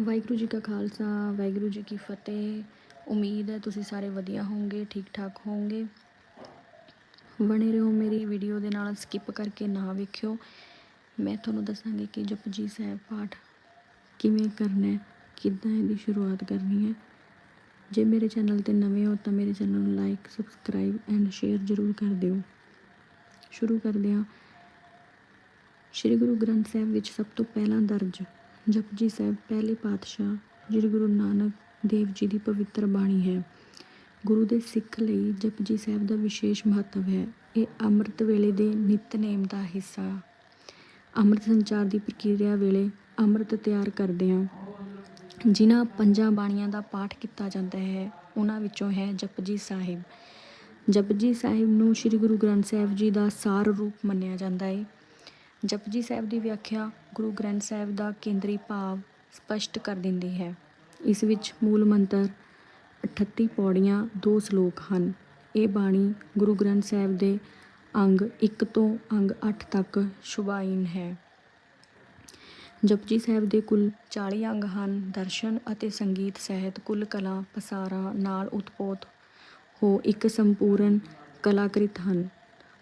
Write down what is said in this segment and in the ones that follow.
ਵਾਹਿਗੁਰੂ ਜੀ ਕਾ ਖਾਲਸਾ, ਵਾਹਿਗੁਰੂ ਜੀ ਕੀ ਫਤਿਹ। ਉਮੀਦ ਹੈ ਤੁਸੀਂ ਸਾਰੇ ਵਧੀਆ ਹੋਵੋਗੇ, ਠੀਕ ਠਾਕ ਹੋਵੋਗੇ। ਬਣੇ ਰਹੋ ਮੇਰੀ ਵੀਡੀਓ ਦੇ ਨਾਲ ਸਕਿਪ ਕਰਕੇ ਨਾ ਵੇਖਿਓ। ਮੈਂ ਤੁਹਾਨੂੰ ਦੱਸਾਂਗੀ ਕਿ ਜਪਜੀ ਸਾਹਿਬ ਪਾਠ ਕਿਵੇਂ ਕਰਨਾ ਹੈ, ਕਿੱਦਾਂ ਇਹਦੀ ਸ਼ੁਰੂਆਤ ਕਰਨੀ ਹੈ। ਜੇ ਮੇਰੇ ਚੈਨਲ ਤੇ ਨਵੇਂ ਹੋ ਤਾਂ ਮੇਰੇ ਚੈਨਲ ਨੂੰ ਲਾਈਕ ਸਬਸਕ੍ਰਾਈਬ ਐਂਡ ਸ਼ੇਅਰ ਜ਼ਰੂਰ ਕਰ ਦਿਓ। ਸ਼ੁਰੂ ਕਰਦੇ ਹਾਂ। ਸ਼੍ਰੀ ਗੁਰੂ ਗ੍ਰੰਥ ਸਾਹਿਬ ਵਿੱਚ ਸਭ ਤੋਂ ਪਹਿਲਾਂ ਦਰਜ ਜਪਜੀ ਸਾਹਿਬ, ਪਹਿਲੇ ਪਾਤਸ਼ਾਹ ਸ਼੍ਰੀ ਗੁਰੂ ਨਾਨਕ ਦੇਵ ਜੀ ਦੀ ਪਵਿੱਤਰ ਬਾਣੀ ਹੈ। ਗੁਰੂ ਦੇ ਸਿੱਖ ਲਈ ਜਪਜੀ ਸਾਹਿਬ ਦਾ ਵਿਸ਼ੇਸ਼ ਮਹੱਤਵ ਹੈ। ਇਹ ਅੰਮ੍ਰਿਤ ਵੇਲੇ ਦੇ ਨਿਤਨੇਮ ਦਾ ਹਿੱਸਾ। ਅੰਮ੍ਰਿਤ ਸੰਚਾਰ ਦੀ ਪ੍ਰਕਿਰਿਆ ਵੇਲੇ ਅੰਮ੍ਰਿਤ ਤਿਆਰ ਕਰਦੇ ਹਾਂ। ਜਿਨ੍ਹਾਂ ਪੰਜਾਂ ਬਾਣੀਆਂ ਦਾ ਪਾਠ ਕੀਤਾ ਜਾਂਦਾ ਹੈ, ਉਹਨਾਂ ਵਿੱਚੋਂ ਹੈ ਜਪਜੀ ਸਾਹਿਬ। ਜਪਜੀ ਸਾਹਿਬ ਨੂੰ ਸ੍ਰੀ ਗੁਰੂ ਗ੍ਰੰਥ ਸਾਹਿਬ ਜੀ ਦਾ ਸਾਰ ਰੂਪ ਮੰਨਿਆ ਜਾਂਦਾ ਹੈ। ਜਪਜੀ ਸਾਹਿਬ ਦੀ ਵਿਆਖਿਆ ਗੁਰੂ ਗ੍ਰੰਥ ਸਾਹਿਬ ਦਾ ਕੇਂਦਰੀ ਭਾਵ ਸਪਸ਼ਟ ਕਰ ਦਿੰਦੀ ਹੈ। ਇਸ ਵਿੱਚ ਮੂਲ ਮੰਤਰ 38 ਪੌੜੀਆਂ ਦੋ ਸ਼ਲੋਕ ਹਨ। ਇਹ ਬਾਣੀ ਗੁਰੂ ਗ੍ਰੰਥ ਸਾਹਿਬ ਦੇ ਅੰਗ 1 ਤੋਂ ਅੰਗ 8 ਤੱਕ ਸ਼ੁਭਾਈਨ ਹੈ। ਜਪਜੀ ਸਾਹਿਬ ਦੇ ਕੁੱਲ 40 ਅੰਗ ਹਨ। ਦਰਸ਼ਨ ਅਤੇ ਸੰਗੀਤ ਸਹਿਤ ਕੁੱਲ ਕਲਾ ਪਸਾਰਾ ਨਾਲ ਉਤਪੋਤ ਹੋ ਇੱਕ ਸੰਪੂਰਨ ਕਲਾਕ੍ਰਿਤ ਹਨ।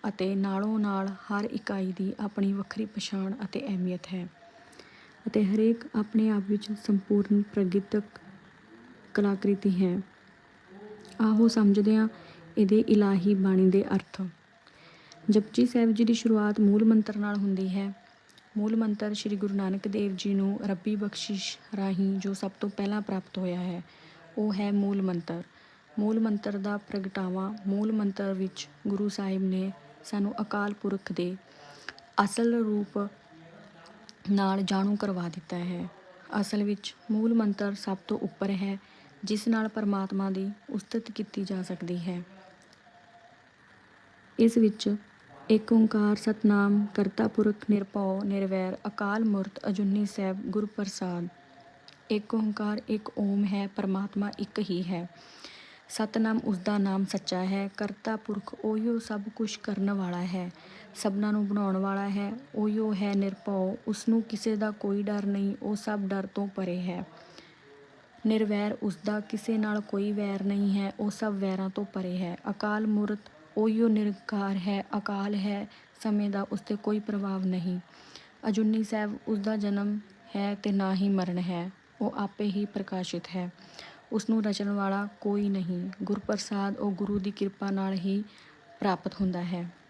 ਅਤੇ ਨਾਲੋਂ ਨਾਲ ਹਰ ਇਕਾਈ ਦੀ ਆਪਣੀ ਵੱਖਰੀ ਪਛਾਣ ਅਤੇ ਅਹਿਮੀਅਤ ਹੈ। ਅਤੇ ਹਰੇਕ ਆਪਣੇ ਆਪ ਵਿੱਚ ਸੰਪੂਰਨ ਪ੍ਰਗੀਤਕ ਕਲਾਕ੍ਰਿਤੀ ਹੈ। ਆਹੋ ਸਮਝਦੇ ਹਾਂ ਇਹਦੇ ਇਲਾਹੀ ਬਾਣੀ ਦੇ ਅਰਥ। ਜਪਜੀ ਸਾਹਿਬ ਜੀ ਦੀ ਸ਼ੁਰੂਆਤ ਮੂਲ ਮੰਤਰ ਨਾਲ ਹੁੰਦੀ ਹੈ। ਮੂਲ ਮੰਤਰ ਸ੍ਰੀ ਗੁਰੂ ਨਾਨਕ ਦੇਵ ਜੀ ਨੂੰ ਰੱਬੀ ਬਖਸ਼ਿਸ਼ ਰਾਹੀਂ ਜੋ ਸਭ ਤੋਂ ਪਹਿਲਾਂ ਪ੍ਰਾਪਤ ਹੋਇਆ ਹੈ, ਉਹ ਹੈ ਮੂਲ ਮੰਤਰ। ਮੂਲ ਮੰਤਰ ਦਾ ਪ੍ਰਗਟਾਵਾ ਮੂਲ ਮੰਤਰ ਵਿੱਚ ਗੁਰੂ ਸਾਹਿਬ ਨੇ ਸਾਨੂੰ ਅਕਾਲ ਪੁਰਖ ਦੇ ਅਸਲ ਰੂਪ ਨਾਲ ਜਾਣੂ ਕਰਵਾ ਦਿੱਤਾ ਹੈ। ਅਸਲ ਵਿੱਚ ਮੂਲ ਮੰਤਰ ਸਭ ਤੋਂ ਉੱਪਰ ਹੈ, ਜਿਸ ਨਾਲ ਪਰਮਾਤਮਾ ਦੀ ਉਸਤਤ ਕੀਤੀ ਜਾ ਸਕਦੀ ਹੈ। ਇਸ ਵਿੱਚ ਏਕ ਓੰਕਾਰ ਸਤਨਾਮ, ਕਰਤਾ ਪੁਰਖ, ਨਿਰਭਉ, ਨਿਰਵੈਰ, ਅਕਾਲ ਮੂਰਤ, ਅਜੁਨੀ ਸਾਹਿਬ ਗੁਰ ਪ੍ਰਸਾਦ ਏਕ ਓੰਕਾਰ, ਇੱਕ ਓਮ ਹੈ, ਪਰਮਾਤਮਾ ਇੱਕ ਹੀ ਹੈ। ਸਤਨਾਮ ਉਸ ਦਾ ਨਾਮ ਸੱਚਾ ਹੈ, ਕਰਤਾ ਪੁਰਖ ਉਹੀਓ ਸਭ ਕੁਝ ਕਰਨ ਵਾਲਾ ਹੈ, ਸਭਨਾਂ ਨੂੰ ਬਣਾਉਣ ਵਾਲਾ ਹੈ ਉਹੀਓ ਹੈ ਨਿਰਭਉ ਉਸ ਨੂੰ ਕਿਸੇ ਦਾ ਕੋਈ ਡਰ ਨਹੀਂ, ਉਹ ਸਭ ਡਰ ਤੋਂ ਪਰੇ ਹੈ। ਨਿਰਵੈਰ ਉਸ ਦਾ ਕਿਸੇ ਨਾਲ ਕੋਈ ਵੈਰ ਨਹੀਂ ਹੈ, ਉਹ ਸਭ ਵੈਰਾਂ ਤੋਂ ਪਰੇ ਹੈ। ਅਕਾਲ ਮੂਰਤ ਉਹੀਓ ਨਿਰਕਾਰ ਹੈ, ਅਕਾਲ ਹੈ, ਸਮੇਂ ਦਾ ਉਸ ਤੇ ਕੋਈ ਪ੍ਰਭਾਵ ਨਹੀਂ। ਅਜੁਨੀ ਸਾਹਿਬ ਉਸ ਦਾ ਜਨਮ ਹੈ ਤੇ ਨਾ ਹੀ ਮਰਨ ਹੈ, ਉਹ ਆਪੇ ਹੀ ਪ੍ਰਕਾਸ਼ਿਤ ਹੈ। ਉਸ ਨੂੰ ਰਚਣ ਵਾਲਾ ਕੋਈ ਨਹੀਂ। ਗੁਰਪ੍ਰਸਾਦ ਉਹ ਗੁਰੂ ਦੀ ਕਿਰਪਾ ਨਾਲ ਹੀ ਪ੍ਰਾਪਤ ਹੁੰਦਾ ਹੈ।